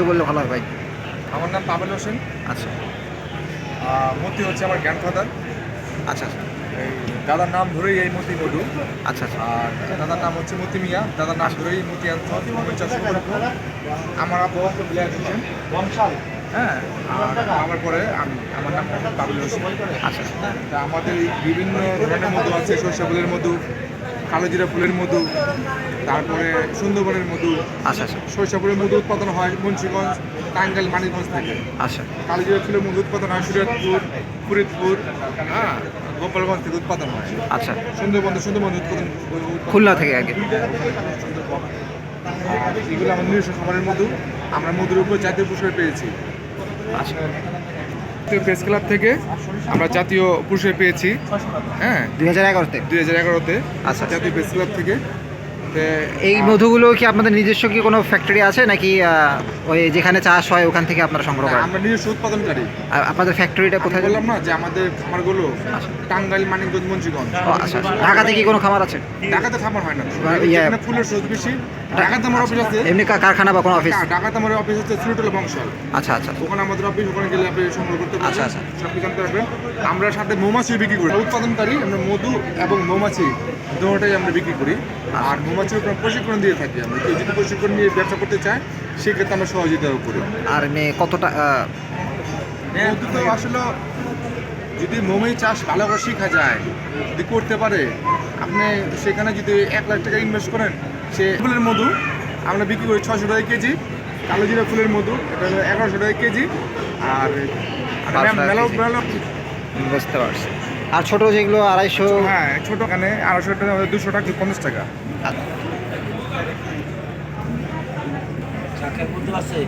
একটু বললে ভালো হয় ভাই। আমার নাম পাবেল হোসেন। আচ্ছা। মতি হচ্ছে আমার গ্র্যান্ডফাদার আচ্ছা আচ্ছা। এই দাদার নাম ধরেই এই মতি মধু আচ্ছা আচ্ছা। আর দাদার নাম হচ্ছে মতি মিয়া। দাদার নাম ধরেই মতি আমার আব্বু বিলাস হ্যাঁ আর আমার পরে আমি আমার নাম হোসেন। আচ্ছা তা আমাদের এই বিভিন্ন ধরনের মধু আছে সরষে ফুলের মধু। কালোজিরা ফুলের মধু তারপরে সুন্দরবনের মধু আচ্ছা আচ্ছা। ফুলের মধু উৎপাদন হয় মুন্সিগঞ্জ টাঙ্গাইল মানিকগঞ্জ থেকে। আচ্ছা। কালোজিরা ফুলের মধু উৎপাদন হয় সুরিয়াতপুর ফরিদপুর হ্যাঁ গোপালগঞ্জ থেকে উৎপাদন হয়। আচ্ছা। সুন্দরবন সুন্দরবন উৎপাদন খুলনা থেকে আগে। এগুলো আমার নিজস্ব খাবারের মধু। আমরা মধুর উপর জাতীয় পুরস্কার পেয়েছি। আচ্ছা। প্রেস ক্লাব থেকে আমরা জাতীয় পুরস্কার পেয়েছি। হ্যাঁ। দুই হাজার এগারোতে। দুই হাজার এগারোতে আচ্ছা। জাতীয় প্রেস ক্লাব থেকে। এই মধুগুলো কি আপনাদের নিজস্ব কি কোনো ফ্যাক্টরি আছে নাকি ওই যেখানে চাষ হয় ওখান থেকে আপনারা সংগ্রহ করেন? আমরা নিজস্ব উৎপাদনকারী। আর আপনাদের ফ্যাক্টরিটা কোথায়? বললাম না যে আমাদের খামারগুলো টাঙ্গাইল মানিকগঞ্জ মুন্সিগঞ্জ। আচ্ছা আচ্ছা। ঢাকাতে কি কোনো খামার আছে? ঢাকাতে খামার হয় না। এখানে ফুলের সোজ বেশি ঢাকাতে আমার অফিস আছে। এমনি কারখানা বা কোনো অফিস ঢাকাতে আমার অফিস হচ্ছে শ্রুটল বংশাল। আচ্ছা আচ্ছা ওখানে আমাদের অফিস ওখানে গেলে আপনি সংগ্রহ করতে পারবেন। আচ্ছা, আচ্ছা। সব কিছু জানতে পারবেন আমরা সাথে মৌমাছি বিক্রি করি। উৎপাদনকারী আমরা মধু এবং মৌমাছি দুটোটাই আমরা বিক্রি করি। আর মৌমাছির উপর প্রশিক্ষণ দিয়ে থাকি আমরা। কেউ যদি প্রশিক্ষণ নিয়ে ব্যবসা করতে চায় সেক্ষেত্রে আমরা সহযোগিতাও করি। আর এমনি কতটা আসলে যদি মৌমাছি চাষ ভালো করে শেখা যায় যদি করতে পারে আপনি সেখানে যদি এক লাখ টাকা ইনভেস্ট করেন সে ফুলের মধু আমরা বিক্রি করি ছশো টাকা কেজি কালো জিরা ফুলের মধু এটা এগারোশো টাকা কেজি আর মেলা বুঝতে পারছি। আর ছোট যেগুলো আড়াইশো হ্যাঁ ছোটো কানে আড়াইশো টাকা দুশো টাকা পঞ্চাশ টাকা আচ্ছা। চাকের মধ্যে আছে